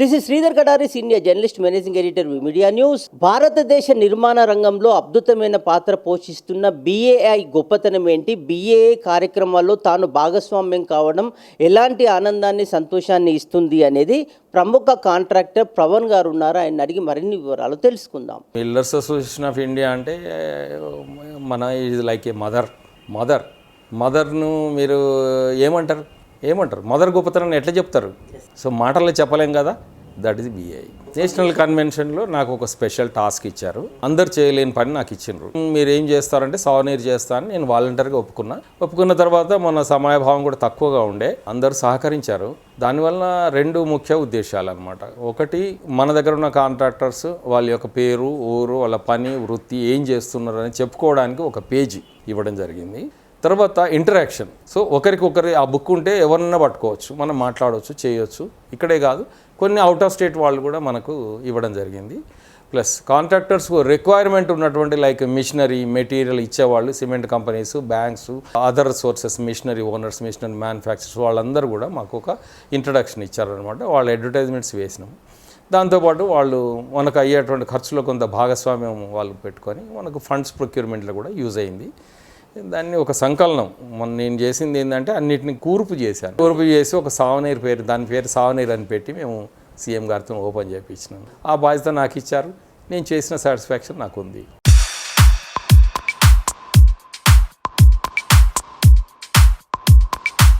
This is Sridhar Kadari senior journalist managing editor media news. భారతదేశ నిర్మాణ రంగంలో అద్భుతమైన పాత్ర పోషిస్తున్న బీఏఐ గొప్పతనం ఏంటి? బీఏఐ కార్యక్రమాల్లో తాను భాగస్వామ్యం కావడం ఎలాంటి ఆనందాన్ని సంతోషాన్ని ఇస్తుంది అనేది ప్రముఖ కాంట్రాక్టర్ పవన్ గారు ఉన్నారు. ఆయన అడిగి మరిన్ని వివరాలు తెలుసుకుందాం. బిల్డర్స్ అసోసియేషన్ ఆఫ్ ఇండియా అంటే మన ఇది లైక్ ఏ మదర్ మదర్ మదర్ను మీరు ఏమంటారు? ఏమంటారు? మదర్ గొప్పతనాన్ని ఎట్లా చెప్తారు? సో మాటల్లో చెప్పలేం కదా? దట్ ఈస్ బిఐ నేషనల్ కన్వెన్షన్లో నాకు ఒక స్పెషల్ టాస్క్ ఇచ్చారు. అందరు చేయలేని పని నాకు ఇచ్చిండ్రు. మీరు ఏం చేస్తారంటే సావనీర్ చేస్తాను నేను వాలంటీర్గా ఒప్పుకున్నా. ఒప్పుకున్న తర్వాత మన సమయభావం కూడా తక్కువగా ఉండే అందరూ సహకరించారు. దానివల్ల రెండు ముఖ్య ఉద్దేశాలు అనమాట ఒకటి మన దగ్గర ఉన్న కాంట్రాక్టర్స్ వాళ్ళ యొక్క పేరు ఊరు వాళ్ళ పని వృత్తి ఏం చేస్తున్నారు అని చెప్పుకోవడానికి ఒక పేజీ ఇవ్వడం జరిగింది. తర్వాత ఇంటరాక్షన్ సో ఒకరికొకరి ఆ బుక్ ఉంటే ఎవరన్నా పట్టుకోవచ్చు మనం మాట్లాడవచ్చు చేయొచ్చు. ఇక్కడే కాదు కొన్ని అవుట్ ఆఫ్ స్టేట్ వాళ్ళు కూడా మనకు ఇవ్వడం జరిగింది. ప్లస్ కాంట్రాక్టర్స్ రిక్వైర్మెంట్ ఉన్నటువంటి లైక్ మిషనరీ మెటీరియల్ ఇచ్చేవాళ్ళు cement companies banks other sources machinery owners machinery manufactures వాళ్ళందరూ కూడా మాకు ఒక ఇంట్రడక్షన్ ఇచ్చారనమాట వాళ్ళ అడ్వర్టైజ్మెంట్స్ వేసినాం దాంతోపాటు వాళ్ళు మనకు అయ్యేటువంటి ఖర్చులో కొంత భాగస్వామ్యం వాళ్ళు పెట్టుకొని మనకు ఫండ్స్ ప్రొక్యూర్మెంట్లో కూడా యూజ్ అయింది. దాన్ని ఒక సంకలనం. మొన్న నేను చేసింది ఏంటంటే అన్నిటిని కూర్పు చేశాను. కూర్పు చేసి ఒక సావనీర్ పేరు దాని పేరు సావనీర్ అని పెట్టి మేము సీఎం గారితో ఓపెన్ చేయించినాం ఆ బాధ్యత నాకు ఇచ్చారు. నేను చేసిన సాటిస్ఫాక్షన్ నాకు ఉంది